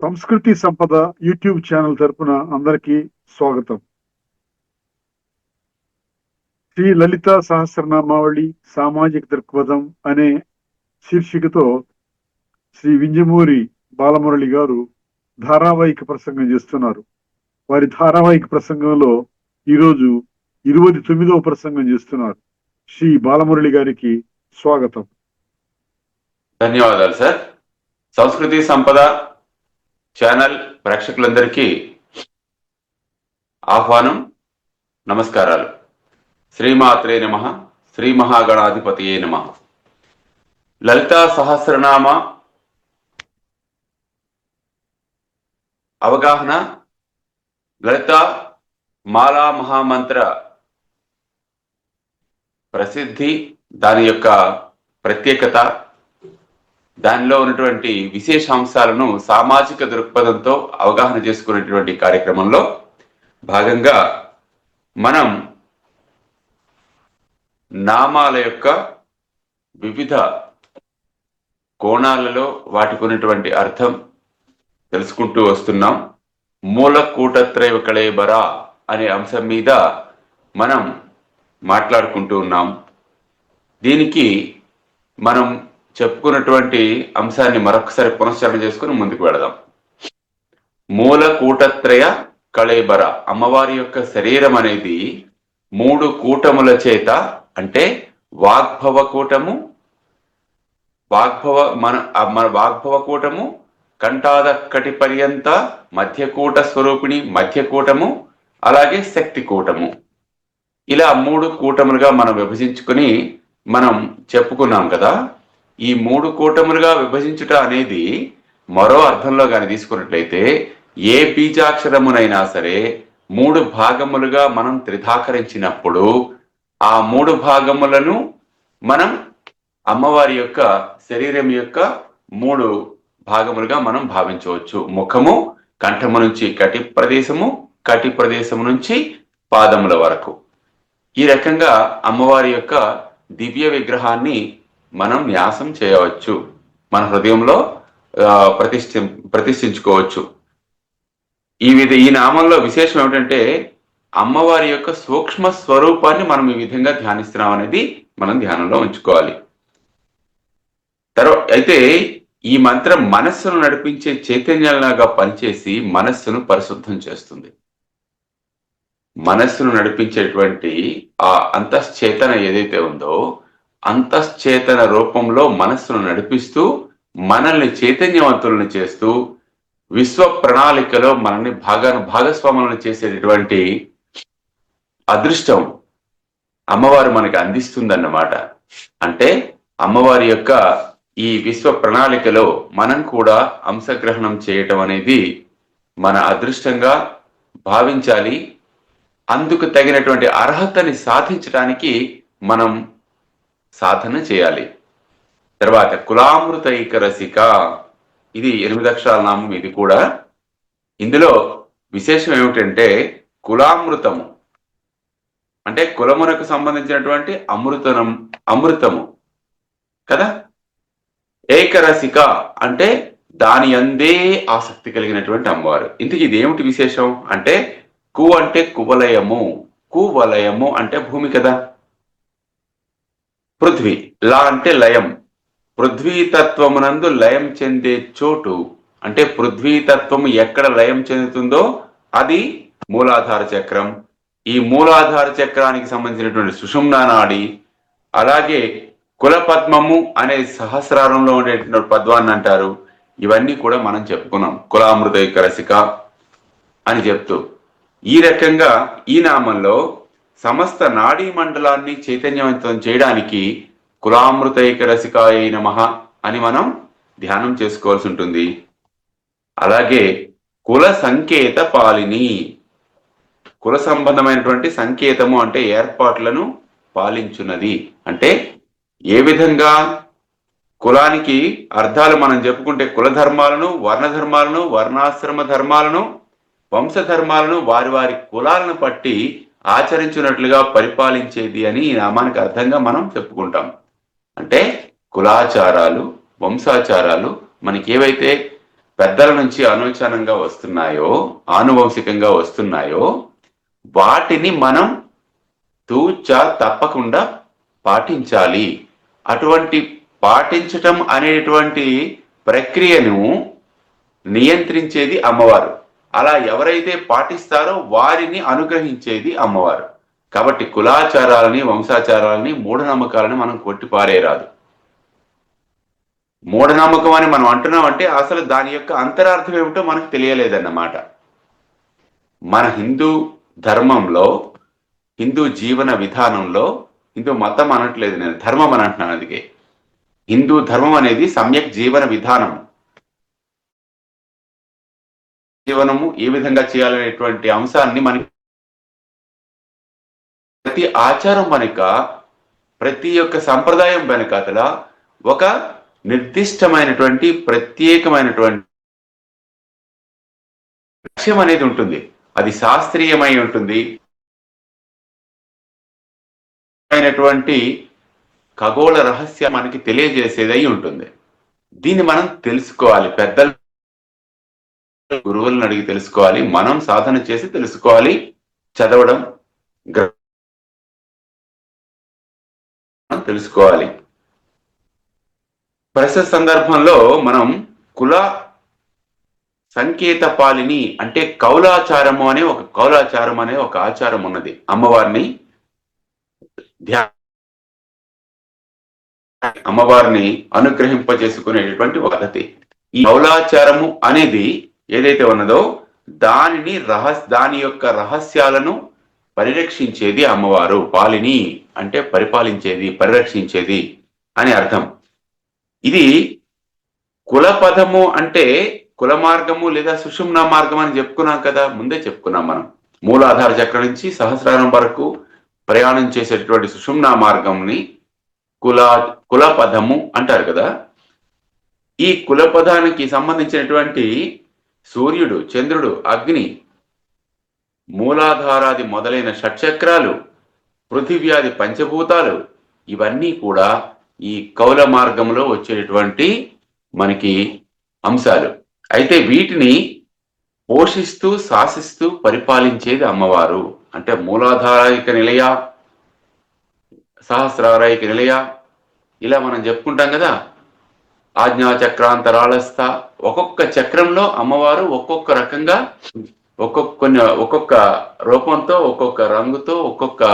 సంస్కృతి సంపద YouTube channel తరపున అందరికీ స్వాగతం. శ్రీ లలిత సహస్రనామావళి సామాజిక దృక్పథం అనే శీర్షికతో శ్రీ వింజమూరి బాలమురళి గారు ధారావాహిక ప్రసంగం చేస్తున్నారు. వారి ధారావాహిక ప్రసంగంలో ఈరోజు ఇరవై తొమ్మిదవ ప్రసంగం చేస్తున్నారు. శ్రీ బాలమురళి గారికి స్వాగతం. ధన్యవాదాలు సార్. సంస్కృతి సంపద ఛానల్ ప్రేక్షకులందరికీ ఆహ్వానం నమస్కారాలు. శ్రీమాత్రే నమ శ్రీ మహాగణాధిపతియే నమ. లలితా సహస్రనామ అవగాహన లలిత మాలా మహామంత్ర ప్రసిద్ధి దాని యొక్క ప్రత్యేకత దానిలో ఉన్నటువంటి విశేషాంశాలను సామాజిక దృక్పథంతో అవగాహన చేసుకునేటువంటి కార్యక్రమంలో భాగంగా మనం నామాల యొక్క వివిధ కోణాలలో వాటికి ఉన్నటువంటి అర్థం తెలుసుకుంటూ వస్తున్నాం. మూల కూటత్రయ కళేబరా అనే అంశం మీద మనం మాట్లాడుకుంటూ ఉన్నాం. దీనికి మనం చెప్పుకున్నటువంటి అంశాన్ని మరొకసారి పునశ్చరణ చేసుకుని ముందుకు వెళదాం. మూల కూటత్రయ కళేబర అమ్మవారి యొక్క శరీరం అనేది మూడు కూటముల చేత అంటే వాగ్భవ కూటము వాగ్భవ మన మన వాగ్భవ కూటము కంఠాదక్కటి పర్యంత మధ్యకూట స్వరూపిణి మధ్యకూటము అలాగే శక్తి కూటము. ఇలా మూడు కూటములుగా మనం విభజించుకుని మనం చెప్పుకున్నాం కదా ఈ మూడు కూటములుగా విభజించుట అనేది మరో అర్థంలో కానీ తీసుకున్నట్లయితే ఏ బీజాక్షరమునైనా సరే మూడు భాగములుగా మనం త్రిధాకరించినప్పుడు ఆ మూడు భాగములను మనం అమ్మవారి యొక్క శరీరం యొక్క మూడు భాగములుగా మనం భావించవచ్చు. ముఖము కంఠము నుంచి కటి ప్రదేశము కటి ప్రదేశము నుంచి పాదముల వరకు. ఈ రకంగా అమ్మవారి యొక్క దివ్య విగ్రహాన్ని మనం న్యాసం చేయవచ్చు. మన హృదయంలో ఆ, ప్రతిష్ఠి ప్రతిష్ఠించుకోవచ్చు. ఈ విధ ఈ నామంలో విశేషం ఏమిటంటే అమ్మవారి యొక్క సూక్ష్మ స్వరూపాన్ని మనం ఈ విధంగా ధ్యానిస్తున్నాం అనేది మనం ధ్యానంలో ఉంచుకోవాలి. తర్వాత అయితే ఈ మంత్రం మనస్సును నడిపించే చైతన్యంలాగా పనిచేసి మనస్సును పరిశుద్ధం చేస్తుంది. మనస్సును నడిపించేటువంటి ఆ అంతశ్చేతన ఏదైతే ఉందో అంతశ్చేతన రూపంలో మనస్సును నడిపిస్తూ మనల్ని చైతన్యవంతులను చేస్తూ విశ్వ ప్రణాళికలో మనల్ని భాగాను భాగస్వాములను చేసేటటువంటి అదృష్టం అమ్మవారు మనకి అందిస్తుందన్నమాట. అంటే అమ్మవారి యొక్క ఈ విశ్వ ప్రణాళికలో మనం కూడా అంశగ్రహణం చేయటం అనేది మన అదృష్టంగా భావించాలి. అందుకు తగినటువంటి అర్హతని సాధించడానికి మనం సాధన చేయాలి. తర్వాత కులామృతైక రసిక ఇది ఎనిమిది అక్షరాల నామం ఇది కూడా. ఇందులో విశేషం ఏమిటంటే కులామృతము. అంటే కులమునకు సంబంధించినటువంటి అమృతనం అమృతము. కదా? ఏకరసిక అంటే దాని అందే ఆసక్తి కలిగినటువంటి అమ్మవారు. ఇంతకీ ఇది ఏమిటి విశేషం? అంటే కు అంటే కువలయము. కువలయము అంటే భూమి కదా? పృథ్వీ లా అంటే లయం. పృథ్వీతత్వమునందు లయం చెందే చోటు అంటే పృథ్వీతత్వము ఎక్కడ లయం చెందుతుందో అది మూలాధార చక్రం. ఈ మూలాధార చక్రానికి సంబంధించినటువంటి సుషుమ్నా నాడి అలాగే కులపద్మము అనే సహస్రారంలో ఉండేటువంటి పద్వాన్ని అంటారు. ఇవన్నీ కూడా మనం చెప్పుకున్నాం. కులామృత రసిక అని చెప్తూ. ఈ రకంగా ఈ నామంలో సమస్త నాడీ మండలాన్ని చైతన్యవంతం చేయడానికి కులామృతైక రసికాయ నమ అని మనం ధ్యానం చేసుకోవాల్సి ఉంటుంది. అలాగే కుల సంకేత పాలిని. కుల సంబంధమైనటువంటి సంకేతము అంటే ఏర్పాట్లను పాలించున్నది. అంటే ఏ విధంగా కులానికి అర్థాలు మనం చెప్పుకుంటే కుల ధర్మాలను వర్ణ ధర్మాలను వర్ణాశ్రమ ధర్మాలను వంశ ధర్మాలను వారి వారి కులాలను బట్టి ఆచరించినట్లుగా పరిపాలించేది అని ఈ నామానికి అర్థంగా మనం చెప్పుకుంటాం. అంటే కులాచారాలు వంశాచారాలు మనకి ఏవైతే పెద్దల నుంచి అనుచానంగా వస్తున్నాయో ఆనువంశికంగా వస్తున్నాయో వాటిని మనం తూచ తప్పకుండా పాటించాలి. అటువంటి పాటించటం అనేటువంటి ప్రక్రియను నియంత్రించేది అమ్మవారు. అలా ఎవరైతే పాటిస్తారో వారిని అనుగ్రహించేది అమ్మవారు. కాబట్టి కులాచారాలని వంశాచారాలని మూఢనమ్మకాలని మనం కొట్టిపారేరాదు. మూఢనమ్మకం అని మనం అంటున్నాం అంటే అసలు దాని యొక్క అంతరార్థం ఏమిటో మనకు తెలియలేదన్నమాట. మన హిందూ ధర్మంలో హిందూ జీవన విధానంలో హిందూ మతం అనట్లేదు నేను ధర్మం అని అంటున్నాను అందుకే. హిందూ ధర్మం అనేది సమ్యక్ జీవన విధానం. జీవనము ఏ విధంగా చేయాలనేటువంటి అంశాన్ని మనకి ప్రతి ఆచారం వెనుక ప్రతి ఒక్క సంప్రదాయం వెనకాతల ఒక నిర్దిష్టమైనటువంటి ప్రత్యేకమైనటువంటి లక్ష్యం అనేది ఉంటుంది. అది శాస్త్రీయమై ఉంటుంది. అయినటువంటి ఖగోళ రహస్యం మనకి తెలియజేసేదై ఉంటుంది. దీన్ని మనం తెలుసుకోవాలి. పెద్దలు గురువులను అడిగి తెలుసుకోవాలి మనం సాధన చేసి తెలుసుకోవాలి చదవడం తెలుసుకోవాలి. ప్రస్తుత సందర్భంలో మనం కుల సంకేత పాలిని అంటే కౌలాచారము అనే ఒక కౌలాచారం అనే ఒక ఆచారం ఉన్నది. అమ్మవారిని ధ్యా అమ్మవారిని అనుగ్రహింపజేసుకునేటటువంటి ఒక పద్ధతి. ఈ కౌలాచారము అనేది ఏదైతే ఉన్నదో దానిని రహస్ దాని యొక్క రహస్యాలను పరిరక్షించేది అమ్మవారు. పాలిని అంటే పరిపాలించేది పరిరక్షించేది అని అర్థం. ఇది కుల పదము అంటే కుల మార్గము లేదా సుషుమ్న మార్గం అని చెప్పుకున్నాం కదా ముందే చెప్పుకున్నాం మనం. మూలాధార చక్రం నుంచి సహస్రారం వరకు ప్రయాణం చేసేటటువంటి సుషుమ్న మార్గంని కుల కుల పదము అంటారు కదా. ఈ కుల పదానికి సంబంధించినటువంటి సూర్యుడు చంద్రుడు అగ్ని మూలాధారాది మొదలైన షట్చక్రాలు పృథివ్యాది పంచభూతాలు ఇవన్నీ కూడా ఈ కౌల మార్గంలో వచ్చేటటువంటి మనకి అంశాలు. అయితే వీటిని పోషిస్తూ శాసిస్తూ పరిపాలించేది అమ్మవారు. అంటే మూలాధారాయిక నిలయ సహస్రారాయిక నిలయ ఇలా మనం చెప్పుకుంటాం కదా ఆజ్ఞా చక్రాంతరాళస్థ ఒక్కొక్క చక్రంలో అమ్మవారు ఒక్కొక్క రకంగా ఒక్కొక్క కొన్ని ఒక్కొక్క రూపంతో ఒక్కొక్క రంగుతో ఒక్కొక్క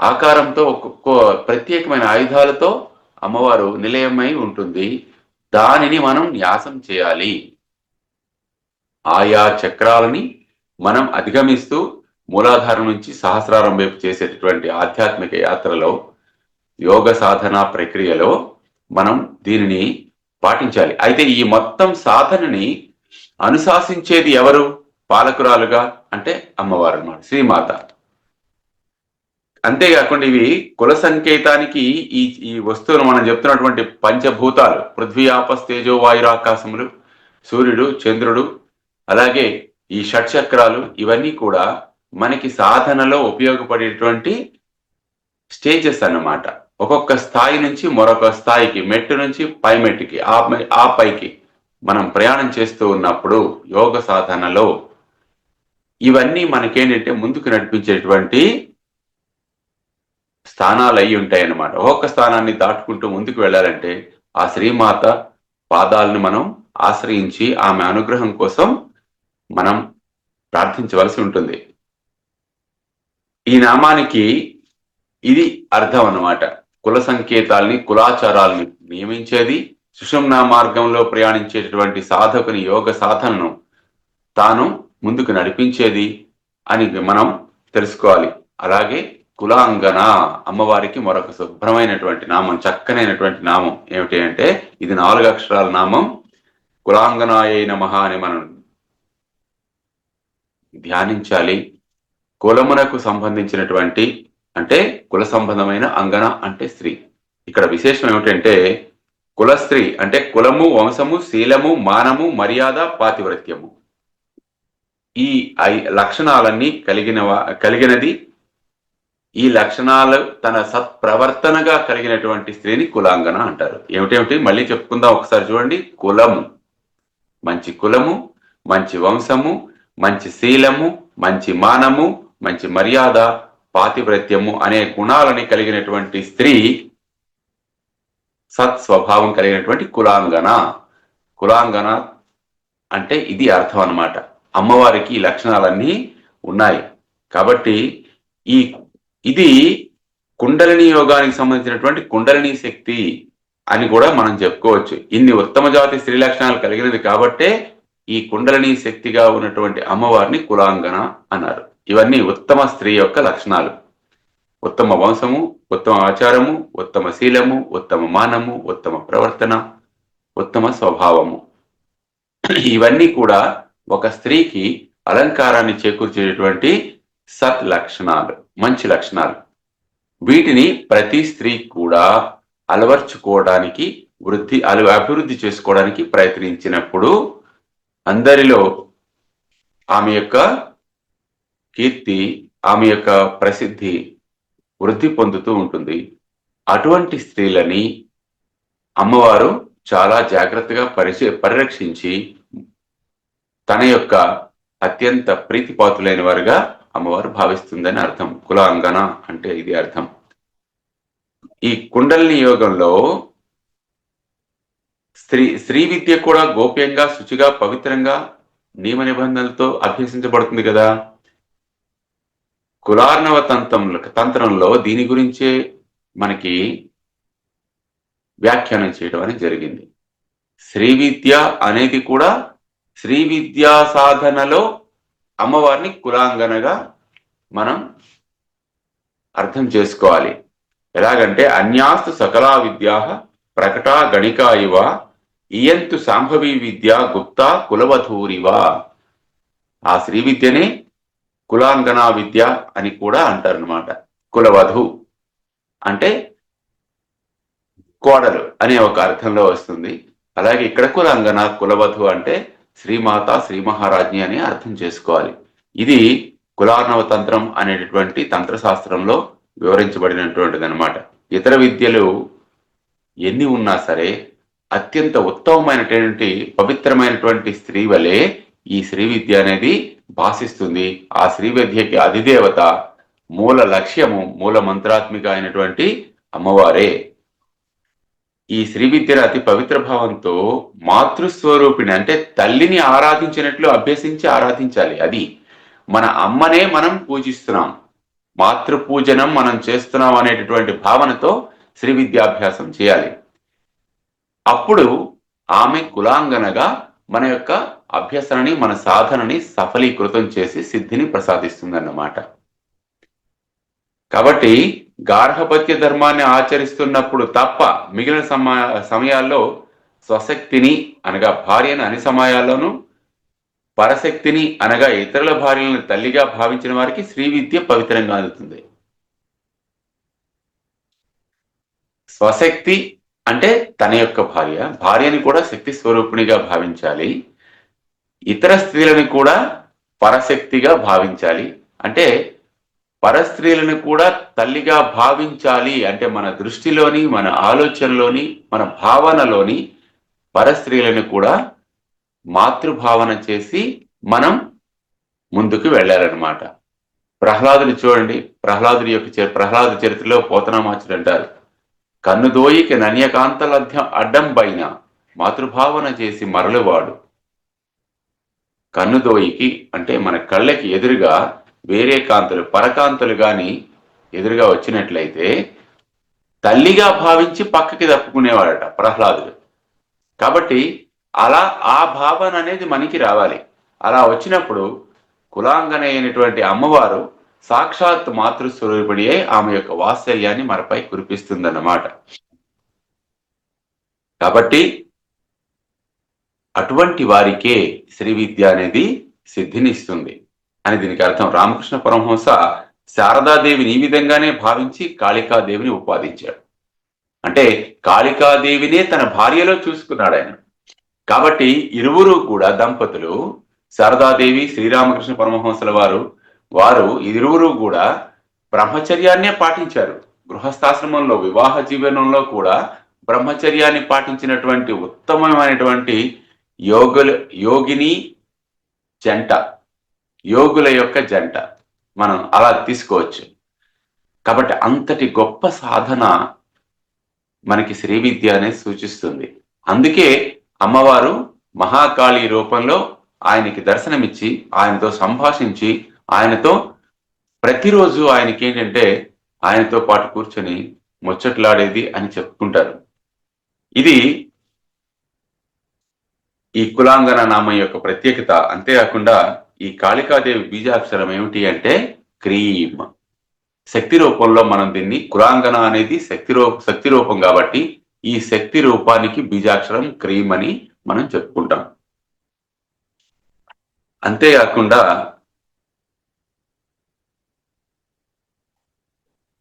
ఆకారంతో ఒక్కొక్క ప్రత్యేకమైన ఆయుధాలతో అమ్మవారు నిలయమై ఉంటుంది. దానిని మనం న్యాసం చేయాలి. ఆయా చక్రాలని మనం అధిగమిస్తూ మూలాధారం నుంచి సహస్రారం వైపు చేసేటటువంటి ఆధ్యాత్మిక యాత్రలో యోగ సాధన ప్రక్రియలో మనం దీనిని పాటించాలి. అయితే ఈ మొత్తం సాధనని అనుశాసించేది ఎవరు? పాలకురాలుగా అంటే అమ్మవారు అన్నమాట శ్రీమాత. అంతేకాకుండా ఇవి కుల సంకేతానికి ఈ ఈ వస్తువులు మనం చెప్తున్నటువంటి పంచభూతాలు పృథ్వీ ఆపస్ తేజో వాయురాకాశములు సూర్యుడు చంద్రుడు అలాగే ఈ షట్చక్రాలు ఇవన్నీ కూడా మనకి సాధనలో ఉపయోగపడేటువంటి స్టేజెస్ అన్నమాట. ఒక్కొక్క స్థాయి నుంచి మరొక స్థాయికి మెట్టు నుంచి పై మెట్టుకి ఆ ఆ పైకి మనం ప్రయాణం చేస్తూ ఉన్నప్పుడు యోగ సాధనలో ఇవన్నీ మనకేంటంటే ముందుకు నడిపించేటువంటి స్థానాలు అయి ఉంటాయి అన్నమాట ఒక్కొక్క స్థానాన్ని దాటుకుంటూ ముందుకు వెళ్ళాలంటే ఆ శ్రీమాత పాదాలను మనం ఆశ్రయించి ఆమె అనుగ్రహం కోసం మనం ప్రార్థించవలసి ఉంటుంది. ఈ నామానికి ఇది అర్థం అన్నమాట. కుల సంకేతాల్ని కులాచారాల్ని నియమించేది సుషుమ్నా మార్గంలో ప్రయాణించేటటువంటి సాధకుని యోగ సాధనను తాను ముందుకు నడిపించేది అని మనం తెలుసుకోవాలి. అలాగే కులాంగన అమ్మవారికి మరొక శుభ్రమైనటువంటి నామం చక్కనైనటువంటి నామం ఏమిటి అంటే ఇది నాలుగు అక్షరాల నామం కులాంగనాయ నమః అని మనం ధ్యానించాలి. కులమునకు సంబంధించినటువంటి అంటే కుల సంబంధమైన అంగన అంటే స్త్రీ. ఇక్కడ విశేషం ఏమిటంటే కుల స్త్రీ అంటే కులము వంశము శీలము మానము మర్యాద పాతివ్రత్యము. ఈ ఐ లక్షణాలన్నీ కలిగిన కలిగినది. ఈ లక్షణాలు తన సత్ప్రవర్తనగా కలిగినటువంటి స్త్రీని కులాంగన అంటారు. ఏమిటేమిటి? మళ్ళీ చెప్పుకుందాం ఒకసారి చూడండి. కులము. మంచి కులము మంచి వంశము మంచి శీలము మంచి మానము మంచి మర్యాద పాతివ్రత్యము అనే గుణాలని కలిగినటువంటి స్త్రీ సత్స్వభావం కలిగినటువంటి కులాంగన. కులాంగన అంటే ఇది అర్థం అన్నమాట. అమ్మవారికి ఈ లక్షణాలన్నీ ఉన్నాయి. కాబట్టి ఈ ఇది కుండలిని యోగానికి సంబంధించినటువంటి కుండలిని శక్తి అని కూడా మనం చెప్పుకోవచ్చు. ఇన్ని ఉత్తమ జాతి స్త్రీ లక్షణాలు కలిగినది కాబట్టే ఈ కుండలిని శక్తిగా ఉన్నటువంటి అమ్మవారిని కులాంగన అన్నారు. ఇవన్నీ ఉత్తమ స్త్రీ యొక్క లక్షణాలు. ఉత్తమ వంశము ఉత్తమ ఆచారము ఉత్తమ శీలము ఉత్తమ మానము ఉత్తమ ప్రవర్తన ఉత్తమ స్వభావము. ఇవన్నీ కూడా ఒక స్త్రీకి అలంకారాన్ని చేకూర్చేటటువంటి సత్ లక్షణాలు మంచి లక్షణాలు. వీటిని ప్రతి స్త్రీ కూడా అలవర్చుకోవడానికి వృద్ధి అల అభివృద్ధి చేసుకోవడానికి ప్రయత్నించినప్పుడు అందరిలో ఆమె యొక్క కీర్తి ఆమె యొక్క ప్రసిద్ధి వృద్ధి పొందుతూ ఉంటుంది. అటువంటి స్త్రీలని అమ్మవారు చాలా జాగ్రత్తగా పరిచ పరిరక్షించి తన యొక్క అత్యంత ప్రీతిపాతులైన వారుగా అమ్మవారు భావిస్తుందని అర్థం. కులాంగన అంటే ఇది అర్థం. ఈ కుండలిని యోగంలో స్త్రీ స్త్రీ విద్య కూడా గోప్యంగా శుచిగా పవిత్రంగా నియమ నిబంధనలతో అభ్యసించబడుతుంది కదా. కులార్ణవ తంత్రంలో తంత్రంలో దీని గురించే మనకి వ్యాఖ్యానం చేయడం అనేది జరిగింది. శ్రీ విద్య అనేది కూడా శ్రీ విద్యా సాధనలో అమ్మవారిని కులాంగనగా మనం అర్థం చేసుకోవాలి. ఎలాగంటే అన్యాస్తు సకలా విద్యా ప్రకటా గణికా ఇవ ఇయంతు సాంభవీ విద్య గుప్తా కులవధూరివా. ఆ శ్రీ విద్యని కులాంగనా విద్య అని కూడా అంటారనమాట కులవధు అంటే కోడలు అనే ఒక అర్థంలో వస్తుంది. అలాగే ఇక్కడ కులాంగన కులవధు అంటే శ్రీమాత శ్రీ మహారాజ్ని అని అర్థం చేసుకోవాలి. ఇది కులార్ణవ తంత్రం అనేటటువంటి తంత్రశాస్త్రంలో వివరించబడినటువంటిది అనమాట ఇతర విద్యలు ఎన్ని ఉన్నా సరే అత్యంత ఉత్తమమైనటువంటి పవిత్రమైనటువంటి స్త్రీ వలె ఈ శ్రీ విద్య అనేది భాషిస్తుంది. ఆ శ్రీ విద్యకి అధిదేవత మూల లక్ష్యము మూల మంత్రాత్మిక అయినటువంటి అమ్మవారే. ఈ శ్రీ విద్యను అతి పవిత్ర భావంతో మాతృస్వరూపిణి అంటే తల్లిని ఆరాధించినట్లు అభ్యసించి ఆరాధించాలి. అది మన అమ్మనే మనం పూజిస్తున్నాం. మాతృ పూజనం మనం చేస్తున్నాం అనేటటువంటి భావనతో శ్రీ విద్యాభ్యాసం చేయాలి. అప్పుడు ఆమె కులాంగనగా మన యొక్క అభ్యసనని మన సాధనని సఫలీకృతం చేసి సిద్ధిని ప్రసాదిస్తుందన్నమాట. కాబట్టి గార్హపత్య ధర్మాన్ని ఆచరిస్తున్నప్పుడు తప్ప మిగిలిన సమా సమయాల్లో స్వశక్తిని అనగా భార్యను అన్ని సమయాల్లోనూ పరశక్తిని అనగా ఇతరుల భార్యలను తల్లిగా భావించిన వారికి శ్రీ విద్య పవిత్రంగా అందుతుంది. స్వశక్తి అంటే తన యొక్క భార్య. భార్యని కూడా శక్తి స్వరూపిణిగా భావించాలి. ఇతర స్త్రీలను కూడా పరశక్తిగా భావించాలి. అంటే పరస్త్రీలను కూడా తల్లిగా భావించాలి. అంటే మన దృష్టిలోని మన ఆలోచనలోని మన భావనలోని పరస్త్రీలను కూడా మాతృభావన చేసి మనం ముందుకు వెళ్ళాలన్నమాట. ప్రహ్లాదుని చూడండి. ప్రహ్లాదుని యొక్క చరి- ప్రహ్లాదు చరిత్రలో పోతనామాచుడు అంటారు. కన్నుదోయికి నన్యకాంతలధ్య అడ్డం పైన మాతృభావన చేసి మరలువాడు. కన్నుదోయికి అంటే మన కళ్ళకి ఎదురుగా వేరే కాంతులు పరకాంతులు గాని ఎదురుగా వచ్చినట్లయితే తల్లిగా భావించి పక్కకి తప్పుకునేవాడట ప్రహ్లాదుడు. కాబట్టి అలా ఆ భావన అనేది మనకి రావాలి. అలా వచ్చినప్పుడు కులాంగన అయినటువంటి అమ్మవారు సాక్షాత్ మాతృస్వరూపిణి అయి ఆమె యొక్క వాత్సల్యాన్ని మనపై కురిపిస్తుందన్నమాట. కాబట్టి అటువంటి వారికే శ్రీ విద్య అనేది సిద్ధినిస్తుంది. అని దీనికి అర్థం. రామకృష్ణ పరమహంస శారదాదేవిని ఈ విధంగానే భావించి కాళికాదేవిని ఉపాదించాడు అంటే కాళికాదేవినే తన భార్యలో చూసుకున్నాడు ఆయన. కాబట్టి ఇరువురు కూడా దంపతులు శారదాదేవి శ్రీరామకృష్ణ పరమహంసల వారు వారు ఇరువురు కూడా బ్రహ్మచర్యాన్నే పాటించారు. గృహస్థాశ్రమంలో వివాహ జీవనంలో కూడా బ్రహ్మచర్యాన్ని పాటించినటువంటి ఉత్తమమైనటువంటి యోగుల యోగిని జంట యోగుల యొక్క జంట. మనం అలా తీసుకోవచ్చు. కాబట్టి అంతటి గొప్ప సాధన మనకి శ్రీ విద్య అనేది సూచిస్తుంది. అందుకే అమ్మవారు మహాకాళి రూపంలో ఆయనకి దర్శనమిచ్చి ఆయనతో సంభాషించి ఆయనతో ప్రతిరోజు ఆయనకి ఏంటంటే ఆయనతో పాటు కూర్చొని ముచ్చట్లాడేది అని చెప్పుకుంటారు. ఇది ఈ కులాంగన నామం యొక్క ప్రత్యేకత అంతేకాకుండా ఈ కాళికాదేవి బీజాక్షరం ఏమిటి అంటే క్రీమ్. శక్తి రూపంలో మనం దీన్ని కులాంగన అనేది శక్తి రూ శక్తి రూపం కాబట్టి ఈ శక్తి రూపానికి బీజాక్షరం క్రీమ్ అని మనం చెప్పుకుంటాం. అంతేకాకుండా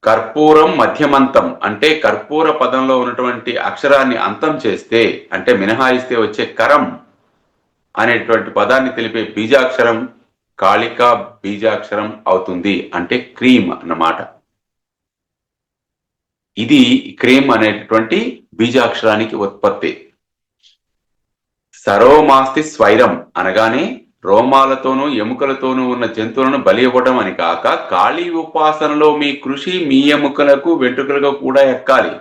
కర్పూరం మధ్యమంతం అంటే కర్పూర పదంలో ఉన్నటువంటి అక్షరాన్ని అంతం చేస్తే అంటే మినహాయిస్తే వచ్చే కరం అనేటువంటి పదాన్ని తెలిపే బీజాక్షరం కాళికా బీజాక్షరం అవుతుంది అంటే క్రీమ్ అన్నమాట. ఇది క్రీమ్ అనేటటువంటి బీజాక్షరానికి ఉత్పత్తి. సరోమాస్తి స్వైరం అనగానే రోమాలతోనూ ఎముకలతోనూ ఉన్న జంతువులను బలి ఇవ్వడం అని కాక కాళీ ఉపాసనలో మీ కృషి మీ ఎముకలకు వెంట్రుకలకు కూడా ఎక్కాలి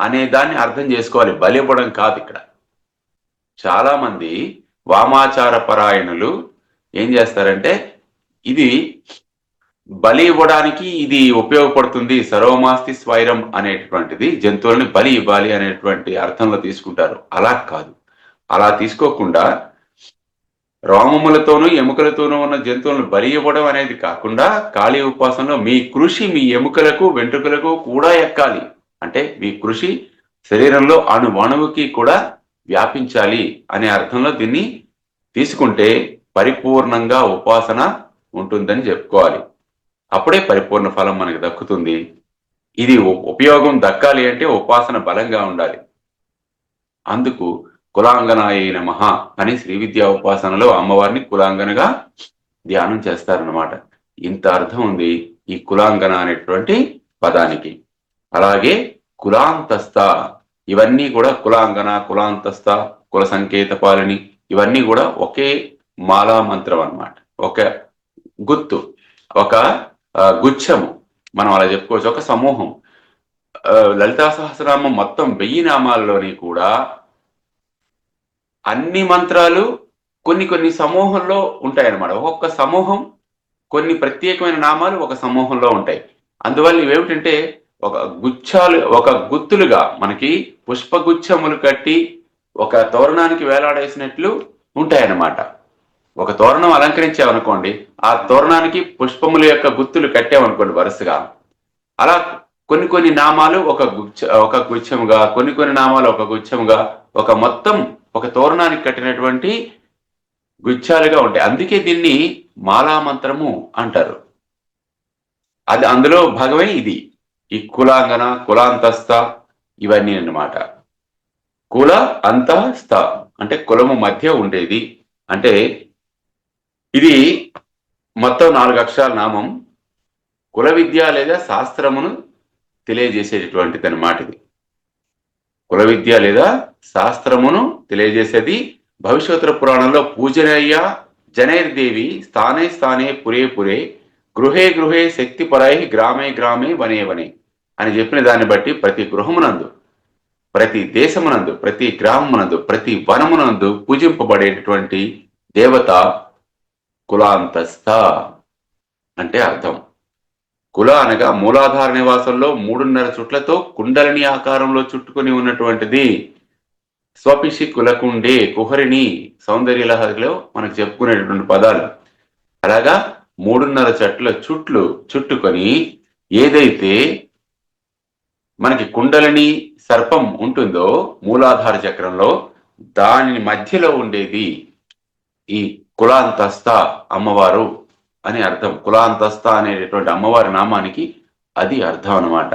అనే దాన్ని అర్థం చేసుకోవాలి. బలి ఇవ్వడం కాదు ఇక్కడ. చాలా మంది వామాచార పరాయణులు ఏం చేస్తారంటే ఇది బలి ఇవ్వడానికి ఇది ఉపయోగపడుతుంది సర్వమాస్తి స్వైరం అనేటువంటిది జంతువులని బలి ఇవ్వాలి అనేటువంటి అర్థంలో తీసుకుంటారు. అలా కాదు. అలా తీసుకోకుండా రోమములతోనూ ఎముకలతోనూ ఉన్న జంతువులను బలి ఇవ్వడం అనేది కాకుండా కాళీ ఉపాసనలో మీ కృషి మీ ఎముకలకు వెంట్రుకలకు కూడా ఎక్కాలి. అంటే మీ కృషి శరీరంలో అణువణువుకి కూడా వ్యాపించాలి అనే అర్థంలో దీన్ని తీసుకుంటే పరిపూర్ణంగా ఉపాసన ఉంటుందని చెప్పుకోవాలి. అప్పుడే పరిపూర్ణ ఫలం మనకి దక్కుతుంది. ఇది ఉపయోగం దక్కాలి అంటే ఉపాసన బలంగా ఉండాలి. అందుకు కులాంగణ అయిన మహా అని శ్రీ విద్యా ఉపాసనలో అమ్మవారిని కులాంగనగా ధ్యానం చేస్తారన్నమాట. ఇంత అర్థం ఉంది ఈ కులాంగన అనేటువంటి పదానికి. అలాగే కులాంతస్థ ఇవన్నీ కూడా కులాంగన కులాంతస్థ కుల సంకేత పాలిని ఇవన్నీ కూడా ఒకే మాలా మంత్రం అన్నమాట. ఒక గుత్తు ఒక గుచ్ఛము మనం అలా చెప్పుకోవచ్చు. ఒక సమూహం. లలితా సహస్రనామం మొత్తం వెయ్యి నామాల్లోని కూడా అన్ని మంత్రాలు కొన్ని కొన్ని సమూహంలో ఉంటాయన్నమాట. ఒక్కొక్క సమూహం కొన్ని ప్రత్యేకమైన నామాలు ఒక సమూహంలో ఉంటాయి. అందువల్ల ఇవేమిటంటే ఒక గుచ్చాలు ఒక గుత్తులుగా మనకి పుష్పగుచ్చములు కట్టి ఒక తోరణానికి వేలాడేసినట్లు ఉంటాయన్నమాట. ఒక తోరణం అలంకరించామనుకోండి ఆ తోరణానికి పుష్పముల యొక్క గుత్తులు కట్టామనుకోండి వరుసగా. అలా కొన్ని కొన్ని నామాలు ఒక గుచ్చ ఒక గుచ్చముగా కొన్ని కొన్ని నామాలు ఒక గుచ్చముగా ఒక మొత్తం ఒక తోరణానికి కట్టినటువంటి గుచ్చాలుగా ఉంటాయి. అందుకే దీన్ని మాలా మంత్రము అంటారు. అది అందులో భాగమే ఇది. ఈ కులాంగన కులాంతస్థ ఇవన్నీ అన్నమాట కుల అంత స్థ. అంటే కులము మధ్య ఉండేది. అంటే ఇది మొత్తం నాలుగు అక్షరాల నామం. కుల విద్య లేదా శాస్త్రమును తెలియజేసేటటువంటిది అన్నమాట ఇది. కుల విద్య లేదా శాస్త్రమును తెలియజేసేది భవిష్యోత్తర పురాణంలో పూజనయ్య జనైర్దేవి స్థానే స్థానే పురే పురే గృహే గృహే శక్తి పరై గ్రామే గ్రామే వనే వనే అని చెప్పిన దాన్ని బట్టి ప్రతి గృహమునందు ప్రతి దేశమునందు ప్రతి గ్రామమునందు ప్రతి వనమునందు పూజింపబడేటటువంటి దేవత కులాంతస్థ అంటే అర్థం. కుల అనగా మూలాధార నివాసంలో మూడున్నర చుట్లతో కుండలిని ఆకారంలో చుట్టుకొని ఉన్నటువంటిది స్వపిషి కులకుండే కుహరిణి సౌందర్యలహరిలో మనకు చెప్పుకునేటటువంటి పదాలు. అలాగా మూడున్నర చెట్ల చుట్లు చుట్టుకొని ఏదైతే మనకి కుండలిని సర్పం ఉంటుందో మూలాధార చక్రంలో దాని మధ్యలో ఉండేది ఈ కులాంతస్థ అమ్మవారు అని అర్థం. కులాంతస్థ అనేటటువంటి అమ్మవారి నామానికి అది అర్థం అన్నమాట.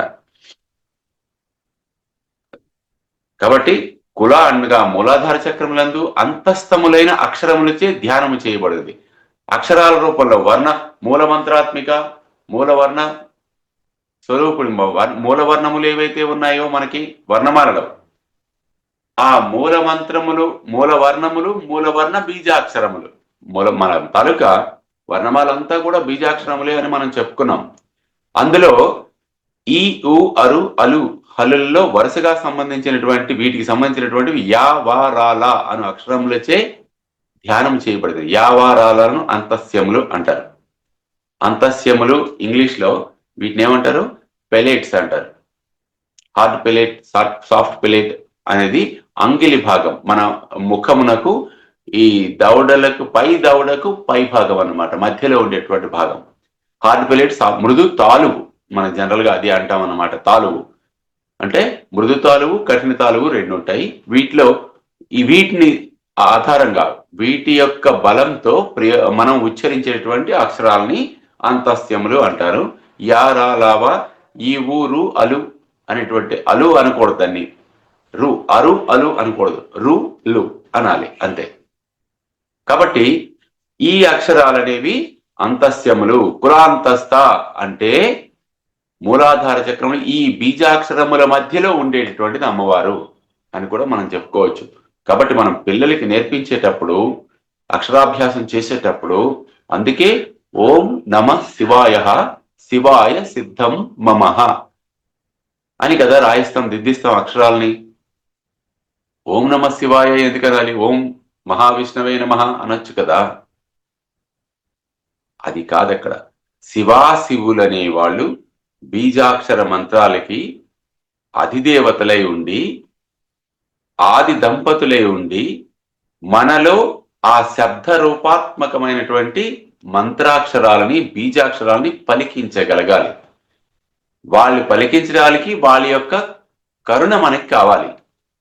కాబట్టి కుల అనగా మూలాధార చక్రములందు అంతస్తములైన అక్షరములచే ధ్యానము చేయబడింది. అక్షరాల రూపంలో వర్ణ మూలమంత్రాత్మిక మూలవర్ణ స్వరూపుడు వర్ణ- మూలవర్ణములు ఏవైతే ఉన్నాయో మనకి వర్ణమాలలో. ఆ మూల మంత్రములు మూల వర్ణములు మూలవర్ణ బీజాక్షరములు. మూల మన తలుక వర్ణమాలంతా కూడా బీజాక్షరములే అని మనం చెప్పుకున్నాం. అందులో ఈ ఉ అరు అలు హలుల్లో వరుసగా సంబంధించినటువంటి వీటికి సంబంధించినటువంటివి యా వా అను అక్షరములచే ధ్యానం చేయబడింది యావారాలను అంతస్యములు అంటారు. అంతస్యములు ఇంగ్లీష్లో వీటిని ఏమంటారు? పెలేట్స్ అంటారు. హార్డ్ పెలేట్ సాఫ్ట్ పెలేట్ అనేది అంగిలి భాగం. మన ముఖమునకు ఈ దవడలకు పై దవడకు పై భాగం అన్నమాట. మధ్యలో ఉండేటువంటి భాగం. హార్డ్ పెలెట్ మృదు తాలువు. మనం జనరల్గా అది అంటాం అన్నమాట. తాలువు. అంటే మృదు తాలువు కఠిన తాలువు రెండు ఉంటాయి. వీటిలో ఈ వీటిని ఆధారంగా వీటి యొక్క బలంతో ప్రియ మనం ఉచ్చరించేటువంటి అక్షరాలని అంతస్యములు అంటారు. యారా లావా ఈ ఊరు అలు అనేటువంటి అలు అనకూడదు దాన్ని. రు అరు అలు అనకూడదు. రు లు అనాలి అంతే. కాబట్టి ఈ అక్షరాలనేవి అంతస్యములు. కులాంతస్థ అంటే మూలాధార చక్రంలో ఈ బీజాక్షరముల మధ్యలో ఉండేటటువంటిది అమ్మవారు అని కూడా మనం చెప్పుకోవచ్చు. కాబట్టి మనం పిల్లలకి నేర్పించేటప్పుడు అక్షరాభ్యాసం చేసేటప్పుడు అందుకే ఓం నమ శివాయ శివాయ సిద్ధం మమః అని కదా రాయిస్తాం దిద్దిస్తాం అక్షరాల్ని. ఓం నమ శివాయ ఎందుకు అనాలి? ఓం మహావిష్ణవే నమ అనొచ్చు కదా. అది కాదక్కడ. శివాశివులనే వాళ్ళు బీజాక్షర మంత్రాలకి అధిదేవతలై ఉండి ఆది దంపతులై ఉండి మనలో ఆ శబ్ద రూపాత్మకమైనటువంటి మంత్రాక్షరాలని బీజాక్షరాలని పలికించగలగాలి. వాళ్ళు పలికించడానికి వాళ్ళ యొక్క కరుణ మనకి కావాలి.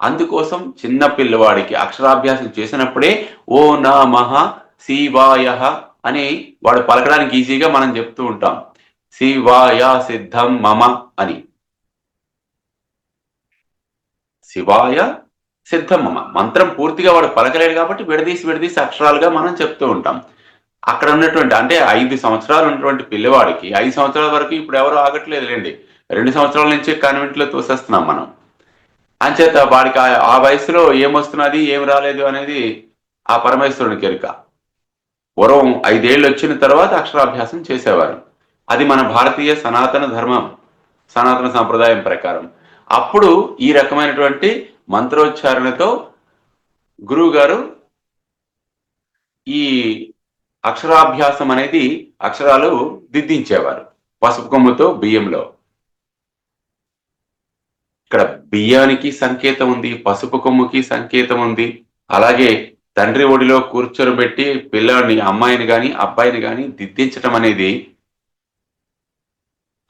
అందుకోసం చిన్న పిల్లవాడికి అక్షరాభ్యాసం చేసినప్పుడే ఓ నా మహ శివాయ అని వాడు పలకడానికి ఈజీగా మనం చెప్తూ ఉంటాం. శివాయ సిద్ధం మమ అని. శివాయ సిద్ధం మమ. మంత్రం పూర్తిగా వాడు పలకలేడు కాబట్టి విడదీసి విడదీసి అక్షరాలుగా మనం చెప్తూ ఉంటాం. అక్కడ ఉన్నటువంటి అంటే ఐదు సంవత్సరాలు ఉన్నటువంటి పిల్లవాడికి ఐదు సంవత్సరాల వరకు ఇప్పుడు ఎవరు ఆగట్లేదు లేండి రెండు సంవత్సరాల నుంచి కాన్వెంట్లో తోసేస్తున్నాం మనం. అంచేత వాడికి ఆ- వయసులో ఏమొస్తున్నది ఏం రాలేదు అనేది ఆ పరమేశ్వరుని కెరిక. పూర్వం ఐదేళ్ళు వచ్చిన తర్వాత అక్షరాభ్యాసం చేసేవారు. అది మన భారతీయ సనాతన ధర్మం సనాతన సంప్రదాయం ప్రకారం. అప్పుడు ఈ రకమైనటువంటి మంత్రోచ్చారణతో గురువు గారు ఈ అక్షరాభ్యాసం అనేది అక్షరాలు దిద్దించేవారు. పసుపు కొమ్ముతో బియ్యంలో. ఇక్కడ బియ్యానికి సంకేతం ఉంది పసుపు కొమ్ముకి సంకేతం ఉంది. అలాగే తండ్రి ఒడిలో కూర్చొని పిల్లాడిని అమ్మాయిని కాని అబ్బాయిని కానీ దిద్దించటం అనేది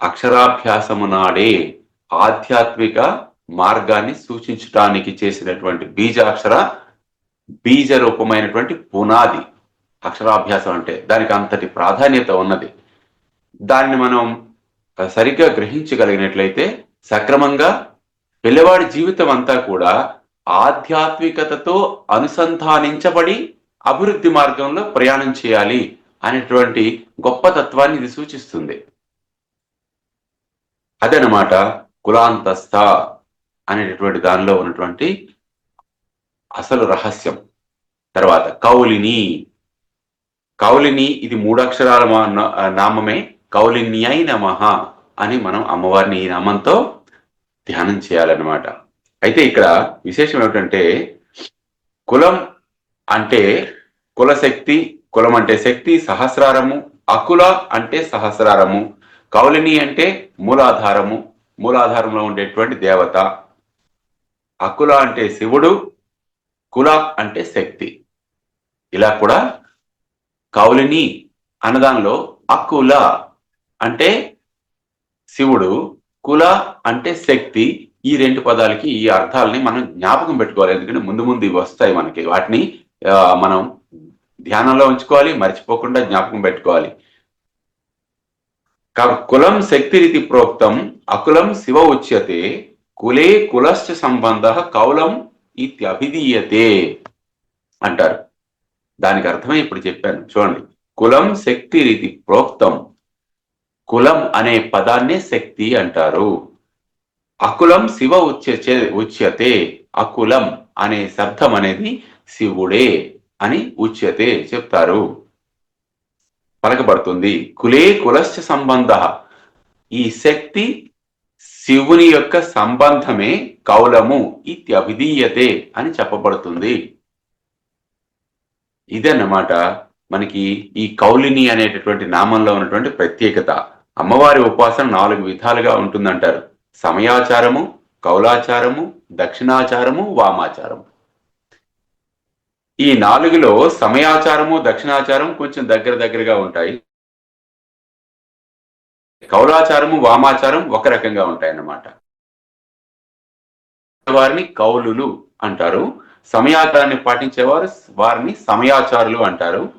అక్షరాభ్యాసము నాడే ఆధ్యాత్మిక మార్గాన్ని సూచించటానికి చేసినటువంటి బీజాక్షర బీజ రూపమైనటువంటి పునాది. అక్షరాభ్యాసం అంటే దానికి అంతటి ప్రాధాన్యత ఉన్నది. దాన్ని మనం సరిగ్గా గ్రహించగలిగినట్లయితే సక్రమంగా పిల్లవాడి జీవితం అంతా కూడా ఆధ్యాత్మికతతో అనుసంధానించబడి అభివృద్ధి మార్గంలో ప్రయాణం చేయాలి అనేటువంటి గొప్ప తత్వాన్ని ఇది సూచిస్తుంది. అదనమాట కులాంతస్థ అనేటటువంటి దానిలో ఉన్నటువంటి అసలు రహస్యం. తర్వాత కౌలిని కౌలిని ఇది మూడక్షరాల నామమే. కౌలిన్యై నమః అని మనం అమ్మవారిని ఈ నామంతో ధ్యానం చేయాలన్నమాట. అయితే ఇక్కడ విశేషం ఏమిటంటే కులం అంటే కులశక్తి కులం అంటే శక్తి సహస్రారము అకుల అంటే సహస్రారము కౌలిని అంటే మూలాధారము మూలాధారంలో ఉండేటువంటి దేవత అకుల అంటే శివుడు కుల అంటే శక్తి. ఇలా కూడా కౌలిని అన్నదానిలో అకుల అంటే శివుడు కుల అంటే శక్తి ఈ రెండు పదాలకి ఈ అర్థాలని మనం జ్ఞాపకం పెట్టుకోవాలి. ఎందుకంటే ముందు ముందు ఇవి వస్తాయి మనకి. వాటిని మనం ధ్యానంలో ఉంచుకోవాలి మర్చిపోకుండా జ్ఞాపకం పెట్టుకోవాలి. కా- కులం శక్తి రీతి ప్రోక్తం అకులం శివ ఉచ్యతే కులే కులశ్చ సంబంధ కౌలం ఇత్యభిధీయతే అంటారు. దానికి అర్థమే ఇప్పుడు చెప్పాను. చూడండి. కులం శక్తి రీతి ప్రోక్తం. కులం అనే పదాన్నే శక్తి అంటారు. అకులం శివ ఉచ్యచే ఉచ్యతే. అకులం అనే శబ్దం అనేది శివుడే అని ఉచ్యతే చెప్తారు. పలకబడుతుంది. కులే కులశ్చ సంబంధ. ఈ శక్తి శివుని యొక్క సంబంధమే కౌలము ఇత్యభిధీయతే అని చెప్పబడుతుంది. ఇదన్నమాట మనకి ఈ కౌలిని అనేటటువంటి నామంలో ఉన్నటువంటి ప్రత్యేకత. అమ్మవారి ఉపాసన నాలుగు విధాలుగా ఉంటుందంటారు. సమయాచారము కౌలాచారము దక్షిణాచారము వామాచారము. ఈ నాలుగులో సమయాచారము దక్షిణాచారం కొంచెం దగ్గర దగ్గరగా ఉంటాయి. కౌలాచారము వామాచారం ఒక రకంగా ఉంటాయి అన్నమాట వారిని కౌలులు అంటారు. సమయాచారాన్ని పాటించేవారు వారిని సమయాచారులు అంటారు.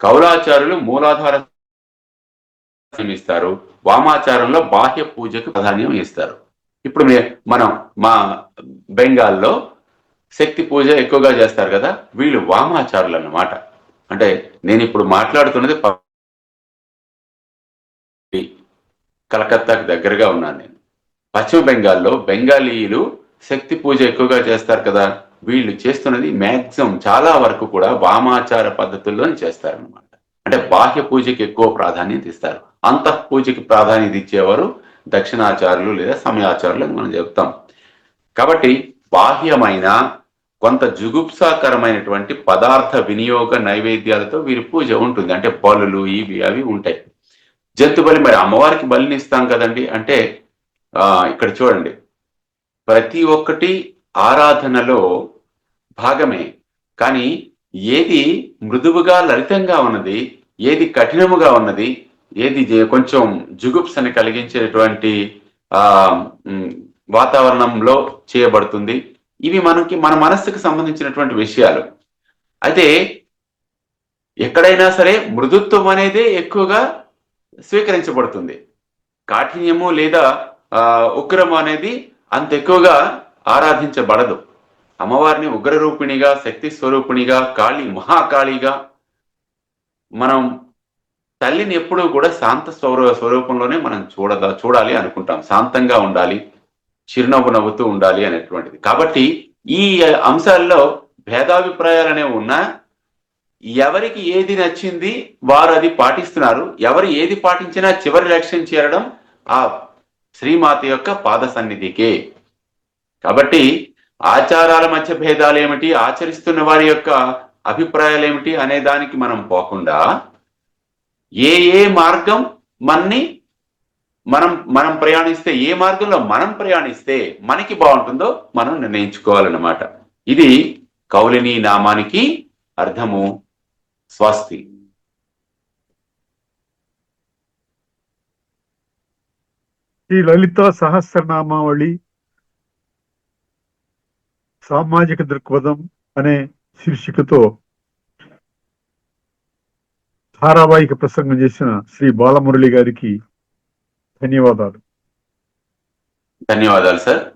కౌలాచారులు మూలాధార ఇస్తారు. వామాచారంలో బాహ్య పూజకు ప్రాధాన్యం ఇస్తారు. ఇప్పుడు మే- మనం మా బెంగాల్లో శక్తి పూజ ఎక్కువగా చేస్తారు కదా వీళ్ళు వామాచారులు అన్నమాట. అంటే నేను ఇప్పుడు మాట్లాడుతున్నది కలకత్తాకు దగ్గరగా ఉన్నాను నేను. పశ్చిమ బెంగాల్లో బెంగాలీలు శక్తి పూజ ఎక్కువగా చేస్తారు కదా. వీళ్ళు చేస్తున్నది మ్యాక్సిమం చాలా వరకు కూడా వామాచార పద్ధతుల్లోనే చేస్తారనమాట అంటే బాహ్య పూజకి ఎక్కువ ప్రాధాన్యత ఇస్తారు అంతః పూజకి ప్రాధాన్యత ఇచ్చేవారు దక్షిణాచారులు లేదా సమయాచారులు అని మనం చెప్తాం. కాబట్టి బాహ్యమైన కొంత జుగుప్సాకరమైనటువంటి పదార్థ వినియోగ నైవేద్యాలతో వీరి పూజ ఉంటుంది. అంటే బలులు ఇవి అవి ఉంటాయి. జంతు బలి మరి అమ్మవారికి బలిని ఇస్తాం కదండి. అంటే ఇక్కడ చూడండి. ప్రతి ఒక్కటి ఆరాధనలో భాగమే. కానీ ఏది మృదువుగా లలితంగా ఉన్నది ఏది కఠినముగా ఉన్నది ఏది కొంచెం జుగుప్సని కలిగించేటువంటి ఆ వాతావరణంలో చేయబడుతుంది. ఇవి మనకి మన మనస్సుకు సంబంధించినటువంటి విషయాలు. అయితే ఎక్కడైనా సరే మృదుత్వం అనేదే ఎక్కువగా స్వీకరించబడుతుంది. కాఠిన్యము లేదా ఆ, ఉగ్రము అనేది అంత ఎక్కువగా ఆరాధించబడదు. అమ్మవారిని ఉగ్రరూపిణిగా శక్తి స్వరూపిణిగా కాళీ మహాకాళిగా మనం తల్లిని ఎప్పుడూ కూడా శాంత స్వరూ స్వరూపంలోనే మనం చూడదా చూడాలి అనుకుంటాం. శాంతంగా ఉండాలి చిరునవ్వు నవ్వుతూ ఉండాలి అనేటువంటిది. కాబట్టి ఈ అంశాల్లో భేదాభిప్రాయాలు అనేవి ఉన్నా ఎవరికి ఏది నచ్చింది వారు అది పాటిస్తున్నారు. ఎవరు ఏది పాటించినా చివరి లక్ష్యం చేరడం ఆ శ్రీమాత యొక్క పాద సన్నిధికే కాబట్టి ఆచారాల మధ్య భేదాలు ఏమిటి ఆచరిస్తున్న వారి యొక్క అభిప్రాయాలు ఏమిటి అనే దానికి మనం పోకుండా ఏ ఏ మార్గం మన్ని మనం మనం ప్రయాణిస్తే ఏ మార్గంలో మనం ప్రయాణిస్తే మనకి బాగుంటుందో మనం నిర్ణయించుకోవాలన్నమాట. ఇది కౌలిని నామానికి అర్థము స్వస్తి. ఈ లలిత సహస్రనామావళి సామాజిక దృక్పథం అనే శీర్షికతో ధారావాహిక ప్రసంగం చేసిన శ్రీ బాలమురళి గారికి ధన్యవాదాలు. ధన్యవాదాలు సార్.